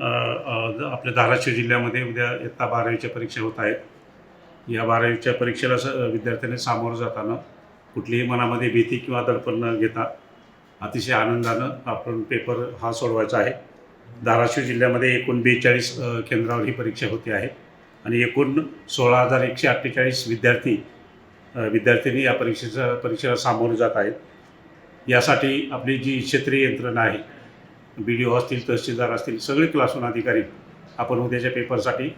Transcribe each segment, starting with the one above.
आपल्या धाराशिव जिल्ह्यामध्ये उद्या इयत्ता बारावीच्या परीक्षा होत आहेत. या बारावीच्या परीक्षेला स विद्यार्थ्यांनी सामोरं जाताना कुठलीही मनामध्ये भीती किंवा दडपण न घेता अतिशय आनंदानं आपण पेपर हा सोडवायचा आहे. धाराशिव जिल्ह्यामध्ये एकूण बेचाळीस केंद्रावर ही परीक्षा होते आहे. आणि एकूण सोळा हजार एकशे अठ्ठेचाळीस विद्यार्थी विद्यार्थ्यांनी या परीक्षेचा परीक्षेला सामोरं जात आहेत. यासाठी आपली जी क्षेत्रीय यंत्रणा आहे बी डी ओ असतील तहसीलदार असतील सगळे क्लासून अधिकारी आपण उद्याच्या पेपरसाठी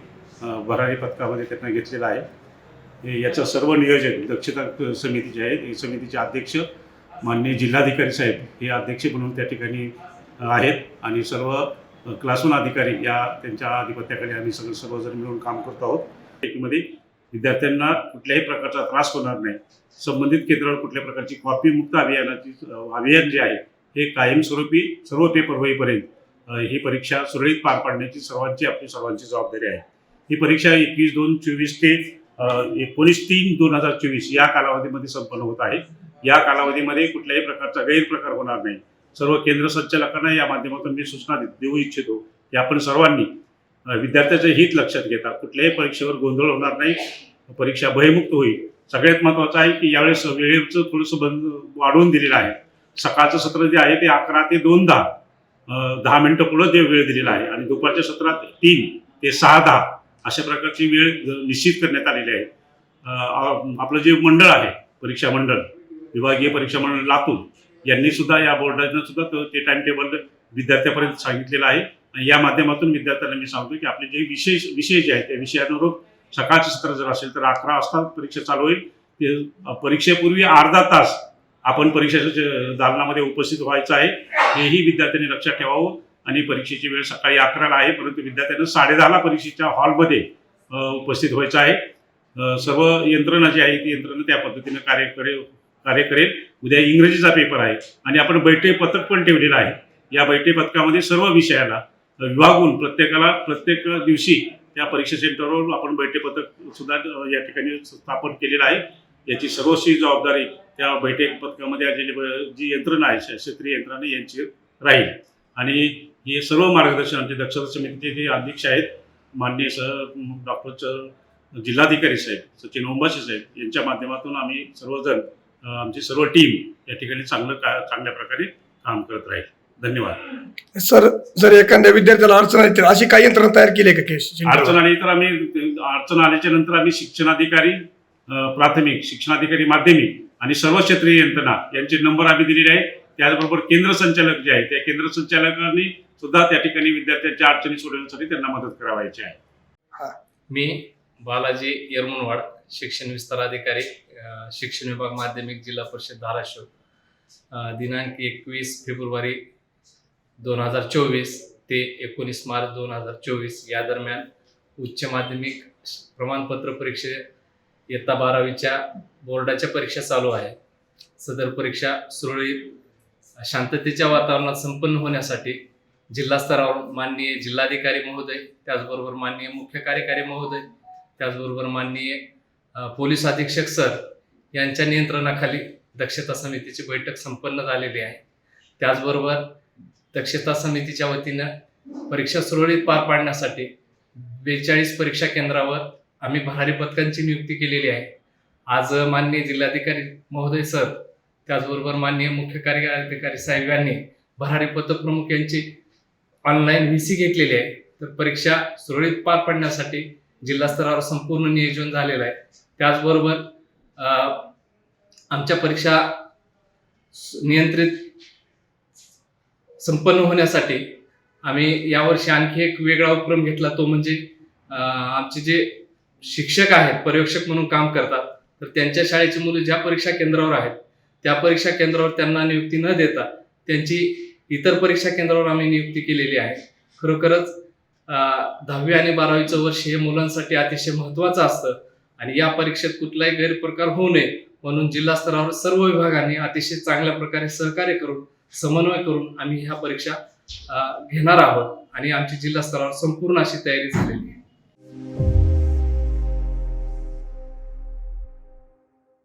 भरारी पथकामध्ये त्यांना घेतलेलं आहे. याचं सर्व नियोजन दक्षता समितीचे आहे समितीचे अध्यक्ष माननीय जिल्हाधिकारी साहेब हे अध्यक्ष म्हणून त्या ठिकाणी आहेत आणि सर्व अ, क्लासून अधिकारी या त्यांच्या आधिपत्याखाली आम्ही सगळं सर्वजण मिळून काम करतो आहोत. मध्ये विद्यार्थ्यांना कुठल्याही प्रकारचा त्रास होणार नाही. संबंधित केंद्रावर कुठल्या प्रकारची कॉपी मुक्त अभियानाची अभियान जे आहे हे कायमस्वरूपी सर्व पेपर होईपर्यंत ही परीक्षा सुरळीत पार पाडण्याची सर्वांची आपली सर्वांची जबाबदारी आहे. ही परीक्षा एकवीस दोन चोवीस ते एकोणीस तीन दोन हजार चोवीस या कालावधीमध्ये संपन्न होत आहे. या कालावधीमध्ये कुठल्याही प्रकारचा गैरप्रकार होणार नाही. सर्व केंद्र संचालकांना या माध्यमातून मी सूचना देऊ इच्छितो की आपण सर्वांनी विद्यार्थ्याचं हित लक्षात घेता. कुठल्याही परीक्षेवर गोंधळ होणार नाही. परीक्षा भयमुक्त होईल. सगळ्यात महत्त्वाचं आहे की यावेळेस वेळेचं थोडंसं बंद वाढवून दिलेलं आहे. सकाळचं सत्र जे आहे ते अकरा ते दोन दहा दहा मिनटं पुढं ते वेळ दिलेला आहे आणि दुपारच्या सत्रात तीन ते सहा दहा अशा प्रकारची वेळ निश्चित करण्यात आलेली आहे. आपलं जे मंडळ आहे परीक्षा मंडळ विभागीय परीक्षा मंडळ लातूर यांनी सुद्धा या बोर्डानं सुद्धा ते टाइम टेबल विद्यार्थ्यापर्यंत सांगितलेलं आहे. आणि या माध्यमातून विद्यार्थ्यांना मी सांगतो की आपले जे विशेष विषय जे आहेत त्या विषयानुरूप सकाळचं सत्र जर असेल तर अकरा वाजता परीक्षा चालू होईल. ते परीक्षेपूर्वी अर्धा तास आपण परीक्षेच्या दालनामध्ये उपस्थित व्हायचं आहे हेही विद्यार्थ्यांनी लक्षात ठेवावं आणि परीक्षेची वेळ सकाळी अकराला आहे परंतु विद्यार्थ्यांना साडेदहाला परीक्षेच्या हॉलमध्ये उपस्थित व्हायचं आहे. सर्व यंत्रणा जी आहे ती यंत्रणा त्या पद्धतीनं कार्य करेल कार्य करेल. उद्या इंग्रजीचा पेपर आहे आणि आपण बैठे पथक पण ठेवलेलं आहे. या बैठे पथकामध्ये सर्व विषयाला विभागून प्रत्येकाला प्रत्येक दिवशी त्या परीक्षा सेंटरवर आपण बैठे पथक सुद्धा या ठिकाणी स्थापन केलेलं आहे. याची सर्वस्वी जबाबदारी त्या बैठक पथकामध्ये आलेली जी यंत्रणा आहे क्षेत्रीय यंत्रणा यांची राहील. आणि हे सर्व मार्गदर्शन आमचे दक्षता समितीचे जे अध्यक्ष आहेत माननीय स डॉक्टर जिल्हाधिकारी साहेब सचिन ओंबाशी साहेब यांच्या माध्यमातून आम्ही सर्वजण आमची सर्व टीम या ठिकाणी चांगलं का चांगल्या प्रकारे काम करत राहील. धन्यवाद. सर जर एखाद्या विद्यार्थ्याला अडचण आली तर अशी काही यंत्रणा तयार केली आहे का केस? अडचण आली तर आम्ही अडचण आल्याच्यानंतर आम्ही शिक्षणाधिकारी प्राथमिक शिक्षणाधिकारी माध्यमिक आणि सर्व क्षेत्रीय यंत्रणा यांचे नंबर आम्ही दिलेले आहेत त्याचबरोबर केंद्र संचालक जे आहे त्या केंद्र संचालकांनी सुद्धा त्या ठिकाणी विद्यार्थ्यांच्या अडचणी सोडवण्यासाठी त्यांना मदत करावायची आहे. मी बालाजी येरमुनवाड शिक्षण विस्तार अधिकारी शिक्षण विभाग माध्यमिक जिल्हा परिषद धाराशिव दिनांक एकवीस फेब्रुवारी दोन हजार चोवीस ते एकोणीस मार्च दोन हजार चोवीस या दरम्यान उच्च माध्यमिक प्रमाणपत्र परीक्षे इयत्ता बारावीच्या बोर्डाच्या परीक्षा चालू आहे. सदर परीक्षा सुरळीत शांततेच्या वातावरणात संपन्न होण्यासाठी जिल्हा स्तरावर माननीय जिल्हाधिकारी महोदय त्याचबरोबर माननीय मुख्य कार्यकारी महोदय त्याचबरोबर माननीय पोलीस अधीक्षक सर यांच्या नियंत्रणाखाली दक्षता समितीची बैठक संपन्न झालेली आहे. त्याचबरोबर दक्षता समितीच्या वतीनं परीक्षा सुरळीत पार पाडण्यासाठी बेचाळीस परीक्षा केंद्रावर आम्ही भरारी पथकांची नियुक्ती केलेली आहे. आज माननीय जिल्हाधिकारी महोदय सर त्याचबरोबर माननीय मुख्य कार्यकारी अधिकारी साहेब यांनी भरारी पथक प्रमुख यांची ऑनलाईन व्ही सी घेतलेली आहे. तर परीक्षा सुरळीत पार पाडण्यासाठी जिल्हा स्तरावर संपूर्ण नियोजन झालेलं आहे. त्याचबरोबर आमच्या परीक्षा नियंत्रित संपन्न होण्यासाठी आम्ही यावर्षी आणखी एक वेगळा उपक्रम घेतला तो म्हणजे आमचे जे शिक्षक आहेत पर्यवेक्षक म्हणून काम करतात तर त्यांच्या शाळेची मुलं ज्या परीक्षा केंद्रावर आहेत त्या परीक्षा केंद्रावर त्यांना नियुक्ती न देता त्यांची इतर परीक्षा केंद्रावर आम्ही नियुक्ती केलेली आहे. खरोखरच दहावी आणि बारावीचं वर्ष हे मुलांसाठी अतिशय महत्त्वाचं असतं आणि या परीक्षेत कुठलाही गैरप्रकार होऊ नये म्हणून जिल्हा स्तरावर सर्व विभागांनी अतिशय चांगल्या प्रकारे सहकार्य करून समन्वय करून आम्ही ह्या परीक्षा घेणार आहोत आणि आमची जिल्हा स्तरावर संपूर्ण अशी तयारी झालेली आहे.